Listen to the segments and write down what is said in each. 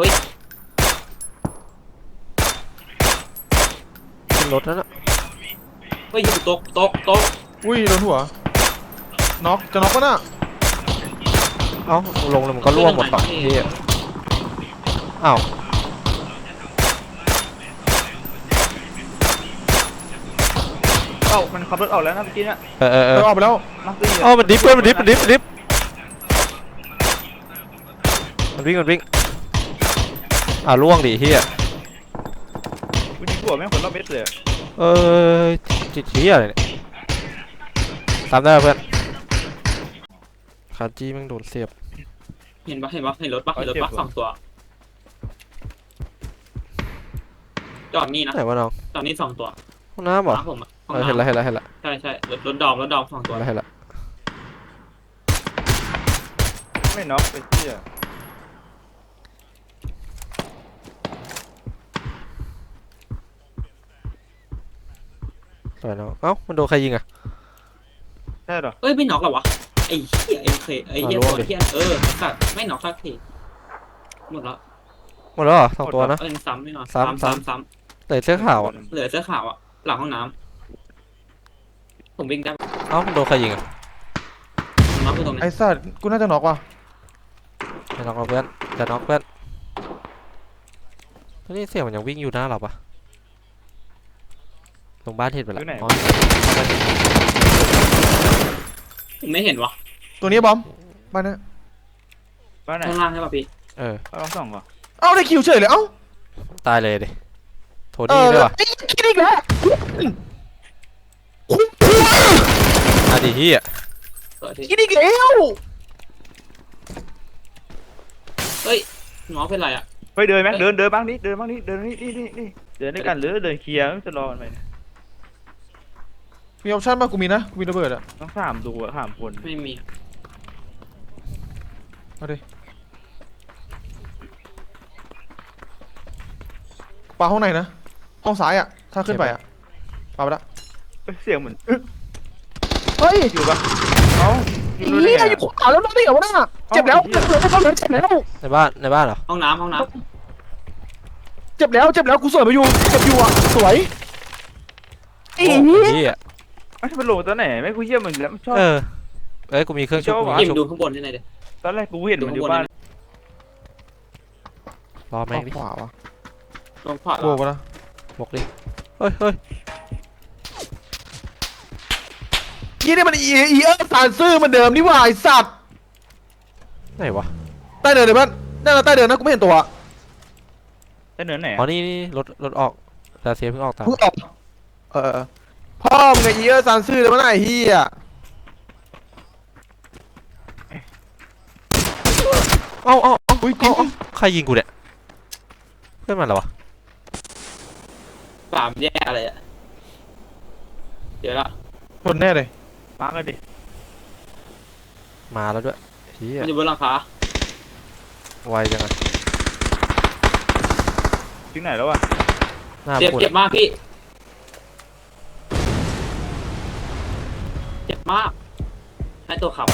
ฮ้ยขึ้นรถนั่นน่ะเฮ้ยอยู่ตกตกตกอุ้ยโดนหัวน็อกจะน็อกปะน่ะเอ้าลงแล้วมันก็ร่วงหมดต่อที่อ้าวเอ้ามันขับรถออกแล้วนะเมื่อกี้เนี่ยเออเออเอเอออออกไปแล้วมาซื้อเอ้ามันดิฟเพื่อนมันดิฟมันดิฟมันดิฟมันวิ่งมันวิ่ง อ่าล่วงดิเฮียกูยิงหัวแม่งคนรอบเม็ดเลยเออจิตเฮียอะไรเนี่ยตามได้ปะเพื่อนคาจี้แม่งโดนเสียบเห็นปะเห็นปะเห็นรถปะเห็นรถปะสองตัว จอดนี่นะไหนวะน้องจอดนี่สองตัวห้องน้ำเหรอน้ำผมอะห้องเออเห็นแล้วน้ำเห็นแล้วเห็นแล้วใช่ใช่รถรถดอมรถดอมสองตัวเห็นแล้วเห็นแล้วไม่น็อกไปเที่ย สวยน้องเอ้า มันโดนใครยิงอะ ใช่เหรอ เอ้ยไม่น็อกเหรอวะไอ้เหี้ยเอ็มเคไอ้เหี้ยอะล่วตังวดิเหี้ยเออสัตว์ไม่น็อกสักทีหมดแล้วหมดแล้วเหรอสองตัวนะเออซ้ำไม่นอนซ้ำซ้ำซ้แต่เสื้อขาวอะำเหลือเสื้อขาวอะหลังห้องน้ำผมวิ่งได้เอ้ามันโดนใครยิงอะน็อกอยู่ตรงนี้ไอ้สัตว์กูน่าจะน็อกว่ะจะน็อกเอาเพื่อนจะน็อกเพื่อนแล้วนี่เสียงมันยังวิ่งอยู่หน้าเราปะ ลงบ้านเห็นไปแล้วอ๋อผมไม่เห็นวะตัวนี้บอมบ้านเนี้ยบ้านไหนข้างล่างใช่ปะพี่เออ บ้านสองเหรอเอ้าได้คิวเฉยเลยเอ้าตายเลยดิโทเอนี่อด้วยวะไอ้คิดอีกแล้วอะดิเฮียเปิดที่คิดอีกแล้วน้องเป็นไรอะไปเดินแม็กเดินเดินบ้างนี่เดินบ้างนี่เดินนี่นี่นี่นี่เดินด้วยกันหรือเดินเคลียร์จะรอมันไปเนี่ย มีออปชั่นป่ะกูมีนะกูมีระเบิดอะต้องสามตัวสามคนไม่มีอะเอาดิปาห้องไหนนะห้องซ้ายอะถ้าขึ้นไปอะปาไปละเอ้ยเสียงเหมือนเฮ้ยอยู่ปะเอ้าอยู่นู่นนี่ได้อไงยู่ขวาแล้วนั่นนี่เหรอวะน่ะเจ็บแล้วเจ็บแล้วเจ็บแล้วเจ็บแล้วในบ้านในบ้านเหรอห้องน้ำห้องน้เจ็บแล้วเจ็บแล้วกูสวยมาอยู่เจ็บอยู่อะสวยอีโอ้เฮีย เอ้ยมันลงตอนไหนไม่กูเยี่ยมมันแล้วมันชอบ เออ เอ้ยกูมีเครื่องชุบกูำมียิเคมรื่องชุบดูข้างบนที่ไหนเด็ตอนแรกกูเห็นมันอยู่บ้านรอแม่งดิขวาวะลงขวาโบกไปละบอกดิเฮ้ยเฮ้ยยี่นี่มันอีอีเออร์สารซื่อเหมันเดิมนี่หว่าไอสัตว์ไหนวะใต้เดินเลยเพื่อนนั่นน่ะใต้เดินนะกูไม่เห็นตัวจะเนินไหนอ๋ออะนี่นี่รถรถออกดาเซียเพิ่งออกตามเพิ่งออกเออเออ พ่อมึงไงอีเออร์สารซื่อเลยมันไอ้เฮียเอ้าเอ้าเอ้าอุ้ยเอ้ากินเอ้าใครยิงกูเนี่ย เพื่อนมันเหรอวะ สามแย่อะไรอะเดี๋ยวละชนแน่เลยมาร์กเลยดิมาแล้วด้วยเฮียมันอยู่บนหลังคาไวจังอะถึงไหนแล้ววะหน้าเจ็บปวดเจ็บมากพี่ มากให้ตัวขับ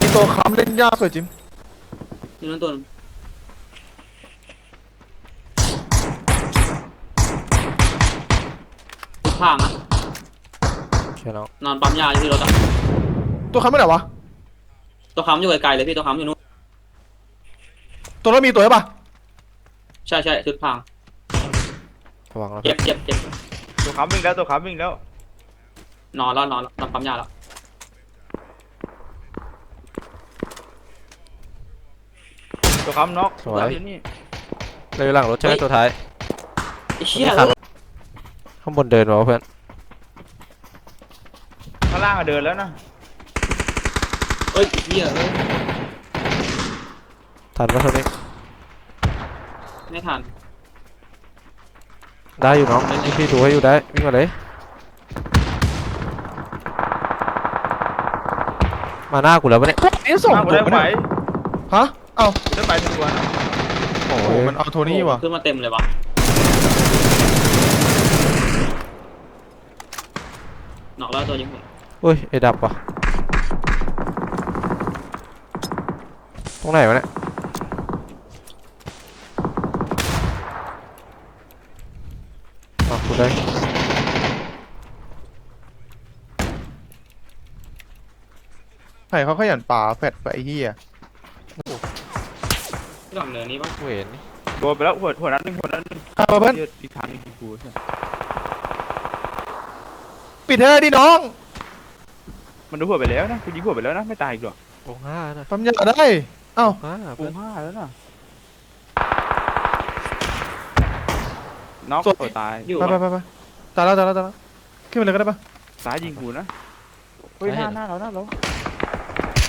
มีตัวค้ำเล่นยากสวยจิมอยู่นั่นตัวนึงทุกข้างอะเชียร์น้องนอนปั๊มยาอยู่ที่รถอะตัวค้ำไม่ไหนวะ ตัวค้ำอยู่ไกลๆเลยพี่ตัวค้ำอยู่นู้นตัวแล้วมีตัวใช่ปะใช่ใช่ชุดพรางระวังแล้วเจ็บเจ็บเจ็บตัวค้ำวิ่งแล้วตัวค้ำวิ่งแล้ว นอนแล้วนอนแล้วนอนปั๊มยาแล้วตัวค้ำน็อกแล้วอยู่นี่เลยหลังรถใช่ไหมตัวท้าย ไอ้เชี่ยขับ ข้างบนเดินวะเพื่อน ข้างล่างอะเดินแล้วนะเอ้ยไอ้เชี่ยเอ้ยทันปะเท่านี้ ไม่ทันได้อยู่น้องพี่พี่ดูให้อยู่ได้วิ่งมาเลย มาหน้ากูแล้วปะเนี่ยนี่ส่งกูได้ไหมฮะเอ้าได้ไหวตัวโอ้มันเอาโทนี่วะขึ้นมาเต็มเลยวะนอกแล้วตัวยิงผมอุ้ยไอ้ดับวะตรงไหนวะเนี่ยเอกูได้ ใครเขาขยันป่าแฟดไปไอ้เหี้ยหลังเนินนี้ปะเวนนี่โดนไปแล้วหัวหัวนั้นหนึ่งหัวนั้นหนึ่งเอาเพื่อนเหี้ยอีกทางหนึงยิงกูใช่ปิดเธอะดิน้องมันโดนหัวไปแล้วนะกูยิงหัวไปแล้วนะไม่ตายอีกหรอกโอ้ห้านะทำยาได้ เอ้า ห้ากูเพื่อนห้าแล้วนะน็อกสวยโอ้ตายอยู่ไปไปปะไปไปตายแล้วตายแล้วตายแล้วขึ้นไปเลยก็ได้ปะซ้ายยิงกูนะเฮ้ยหน้าหน้าเราหน้าเรา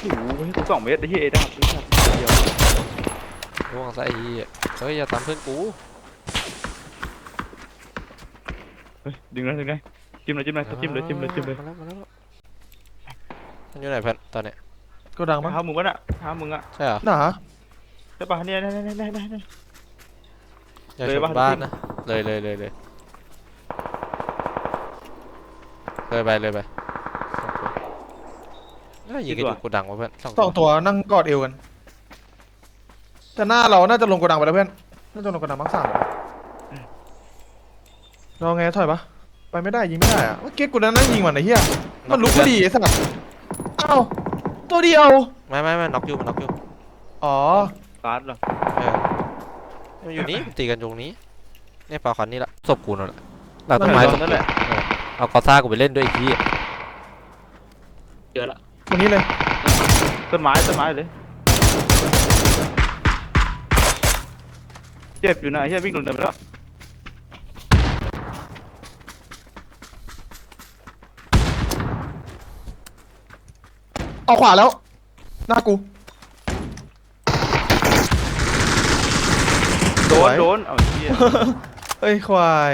โอ้โหกูสองเมตรไอ้เหี้ยเอด้าไอ้สัตว์เดียวระวังซะไอ้เหี้ยเฮ้ยอย่าตามเพื่อนกูเฮ้ยดึงเลยดึงเลยจิ้มเลยจิ้มเลยจิ้มเลยจิ้มเลยจิ้มเลยมาแล้วมาแล้วมันอยู่ไหนเพื่อนตอนเนี้ยก็ดังปะเท้ามึงก็น่ะเท้ามึงอะใช่เหรอหนาใช่ปะเนี่ยเนี่ยเนี่ยเนี่ยเนี่ย อย่าเลยชนปบ้านนะเลยเลยเลยเลยเลยไปเลยไป น่ายิงกันอยู่กูดังวะเพื่อนสองสองตัวนั่งกอดเอวกัน แต่หน้าเราน่าจะลงกระดังไปแล้วเพื่อน น่าจะลงกระดังมักสามแล้วเราไงถอยปะไปไม่ได้ยิงไม่ได้อะเมื่อกี้กูนั่งยิงมันไอ้เหี้ย มันลุกพอดีไอ้สัสเอ้าตัวเดียว ไม่ไม่ไม่น็อกอยู่มันน็อกอยู่อ๋อ การ์ดเหรอเออมันอยู่นี่มันตีกันตรงนี้เนี่ยปลาขวัญนี่ละศพกูนั่นแหละหลังต้นไม้ศพนั่นกูแหละเออเอากอซ่ากูไปเล่นด้วยอีกทียเจอละ ตรงนี้เลยต้นไม้ต้นไม้เลย เจ็บอยู่นะไอ้เหี้ยวิ่งลงเดินไปแล้วเอาขวาแล้ว หน้ากู โดสนวยโดนเอาเหี้ยเอ้ยควาย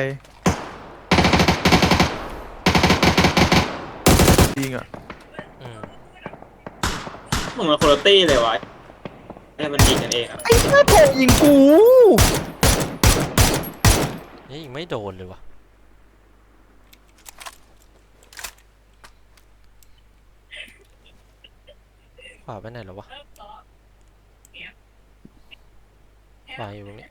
ยิงอะอืม มึงมันคโรตี้เลยวะเนี่ยมันยิงกันเองอะไอ้หน้าโถยิงกูนี่ยิงไม่โดนเลยวะขวาไปไหนแล้ววะขวาอยู่ตรงนี้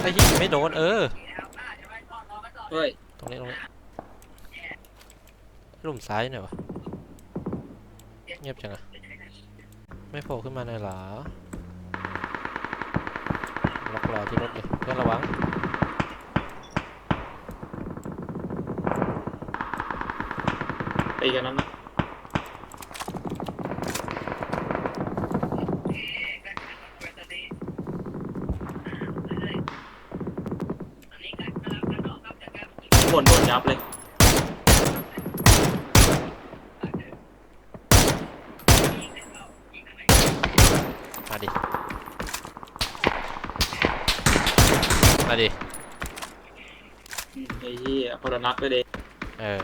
ไอ้ยิงไม่โดนเออ เฮ้ยตรงนี้ตรงนี้หลุมซ้ายหน่อยวะเงียบจังอะไม่โผล่ขึ้นมาหน่อยเหรอล็อกรอที่รถเลยเพื่อนระวังตีกันนั้นนะ มาดิ ไอ้ที่โคโรนัทไปเลยเออ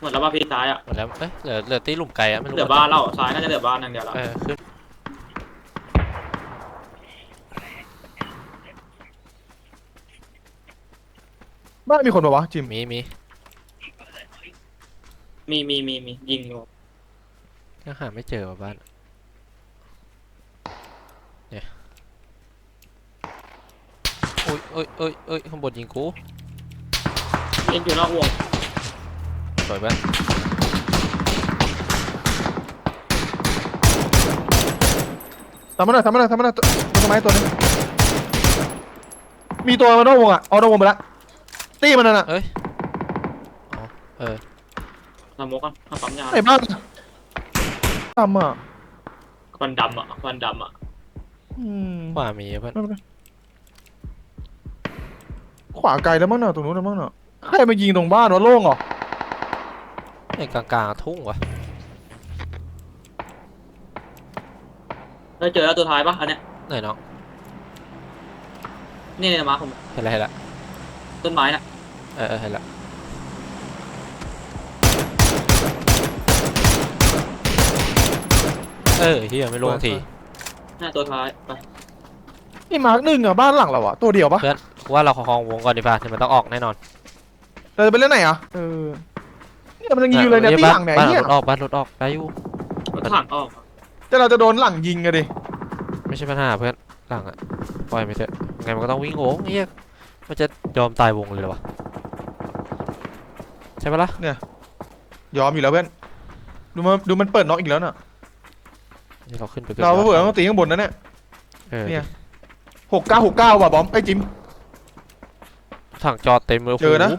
หมดแล้วบ้าพีซ้ายอะ หมดแล้ว เอ้ย เหลือ เหลือตีหลุมไก่อะไม่รู้เหลือบ้านเราซ้ายน่าจะเหลือบ้านอย่างเดียวละเออ ขึ้น บ้านมีคนปะวะจิมมี มีมีมีมีมียิงอยู่ยังหาไม่เจอว่ะบ้านเนี่ยโอ้ยโอ้ยโอ้ยโอ้ยข้างบนยิงกูเอ็นอยู่นอกวงสวยเพื่อนทำมาหน่อยทำมาหน่อยทำมาหน่อยตัวต้นไม้ตัวนึงมีตัวมานอกวงอะเอานอกวงไปละตีมันนั่นน่ะเอ้ยอ๋อเออนำมกอะเอาปั๊มยาไหนบ้างทำอะควันดำอะควันดำอะอืมขวามีเพื่อนไม่เป็นไร ขวาไกลแล้วมั้งเนาะตรงนู้นแล้วมั้งเนาะใครมายิงตรงบ้านวะโล่งเหรอในกลางๆทุ่งวะได้เจอแล้วตัวท้ายปะอันเนี้ยไหนน้องนี่เนี่ยมาผมเห็นแล้วเห็นแล้วต้นไม้น่ะเออเออเห็นแล้วเออเฮียไม่ลงทีหน้าตัวท้ายไปนี่มาร์กหนึ่งอะบ้านหลังเราอะตัวเดียวปะกู ว่าเราคลองวงก่อนดีป่ะเดี๋ยวมันต้องออกแน่นอนเราจะไปเล่นไหนอะเออเนี่ยมันยังยิงอยู่เลยเนี่ยที่บ้าหลังเนี่ยบ้านไอ้เนี่ยรถออกบ้านรถออกได้อยู่รถถังออกแต่เราจะโดนหลังยิงอะดิไม่ใช่ปัญหาเพื่อนหลังอะปล่อยไปเถอะยังไงมันก็ต้องวิ่งโง่เฮียมันจะยอมตายวงเลยเหรอวะใช่ปะล่ะยอมอยู่แล้วเพื่อนดูมันดูมันเปิดน็อกอีกแล้วน่ะนี่เราขึ้นไปกิดเรายอดเผื่อต้องตีข้างบนนะเนี่ยเออเนี่ยหกเก้าหกเก้าว่ะบอมไอ้ยจิม ถังจอดเต็มเลยโโหเจอนะ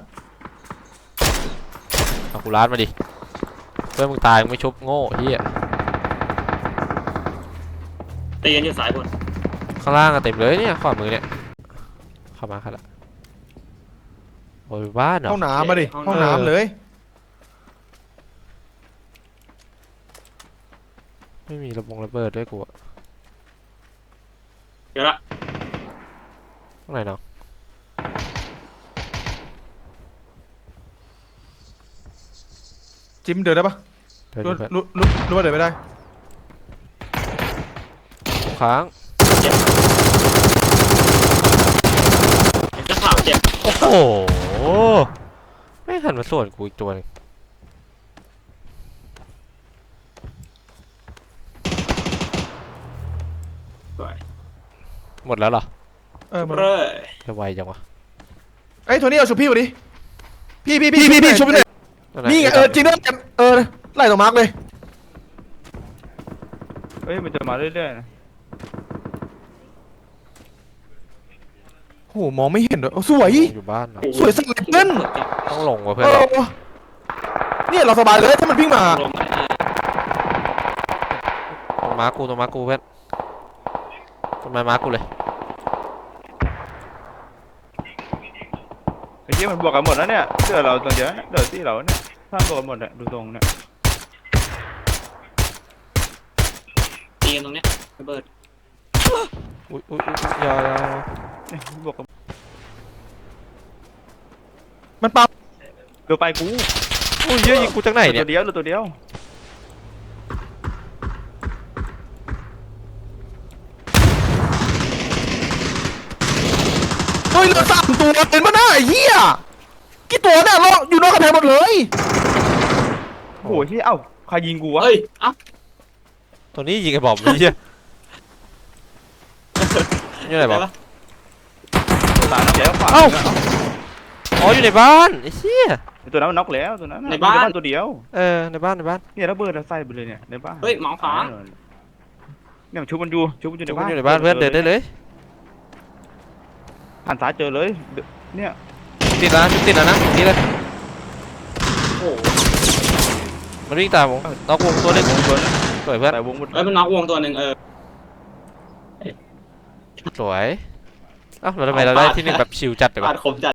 เอากูลาดมาดิเพื่อนมึงตายมึงไม่ชุบโง่เฮียตีกันอยู่สายบนข้างล่างอะเต็มเลยเนี่ยขวามือเนี่ยเข้ามาครับละโอ้ยบ้านเหรอห้องน้ำมาดิห้องน้ำเลยไม่มีระบงระเบิดด้วยกูอะเดี๋ยวละข้างไหนเนาะ จิมเดินได้ปะเดินรู้เพื่อนรู้รู้รู้ว่าเดินไม่ได้ทุกครั้งจะข่าวเจ็บโอ้โหไม่หันมาส่วนกูอีกตัวหนึงสวยหมดแล้วเหรอเออมันเร่ยจะไวจังวะไอ้ยโทนี่เอาชุบพี่มาดิพี่พี่พี่พี่พี่ชุบไปเลยนั่นนี่ไงเออจริงด้วยกันเออไล่ตรงมาร์กเลยเฮ้ยมันจะมาเรื่อยๆนะโอ้โหมองไม่เห็นด้วยโอ้สวย อยู่บ้านเหรอสวยสักเหลือเกินต้องลงว่ะเพื่เออนเราอเนี่ยเราสบายเลยถ้ามันวิ่งมาลงไปอะตรงมาร์คกูตรงมาร์คกูเพื่อนต้นไม้มาร์คกูเลย ไอ้เหี้ยมันบวกกันหมดแล้วเนี่ยเสื้อเราตัวเดียวเนี่ยเดือดที่เราเนี่ยท่านบวกกันหมดเนี่ยดูตรงเนี่ยตีกันตรงเนี้ยระเบิดอุ้ยอุ้ยอุ๊ยอย่าอย่าเนี่ยบวกกันมันปั๊มเดี๋ยวไปกูอุ้ยเยอะยิงกูจากไหนเหลืเนี่อยตัวเดียวเหลือตัวเดียวเฮ้ยเหลือสามตัวเห็นปะหน้า ไอ้เหี้ยกี่ตัวเนี่ยเราอยู่นอกกระแพงหมดเลยโอ้โหเฮ้ยเอ้าใครยิงกูวะเฮ้ยเอ้าตัวนี้ยิงไอ้บอมเฮียอยู่ไหนบอมด้ปะตายน็อกแล้วขวาเอ้าอ๋ออยู่ในบ้านไอ้เหี้ยตัวนั้นมันน็อกแล้วตัวนั้นน่ะในบ้าน ตัวเดียวเออในบ้านในบ้านเนี่ยระเบิดเราใส่ไปเลยเนี่ยในบ้านเฮ้ยหมองขวาเนี่ยมันชุบมันอยู่ชุบมันอยู่ในจุกบ้านอยู่ในบ้านเพื่อนเดินได้เลยหันซ้ายเจอเลย เนี่ยติดแล้วนะติดแล้วนะนี่เลยโอ้โหมันวิ่งตามผมนอกวงตัวหนึงวงตัวนึงสวยเพื่อนแต่วงหมดเอ้ยมันน็อกวงตัวหนึ่งเออ สวยเอ้าแล้วทำไมเราได้ที่หนึ่งแบบชิวจัดเลยวะปาดคมจัด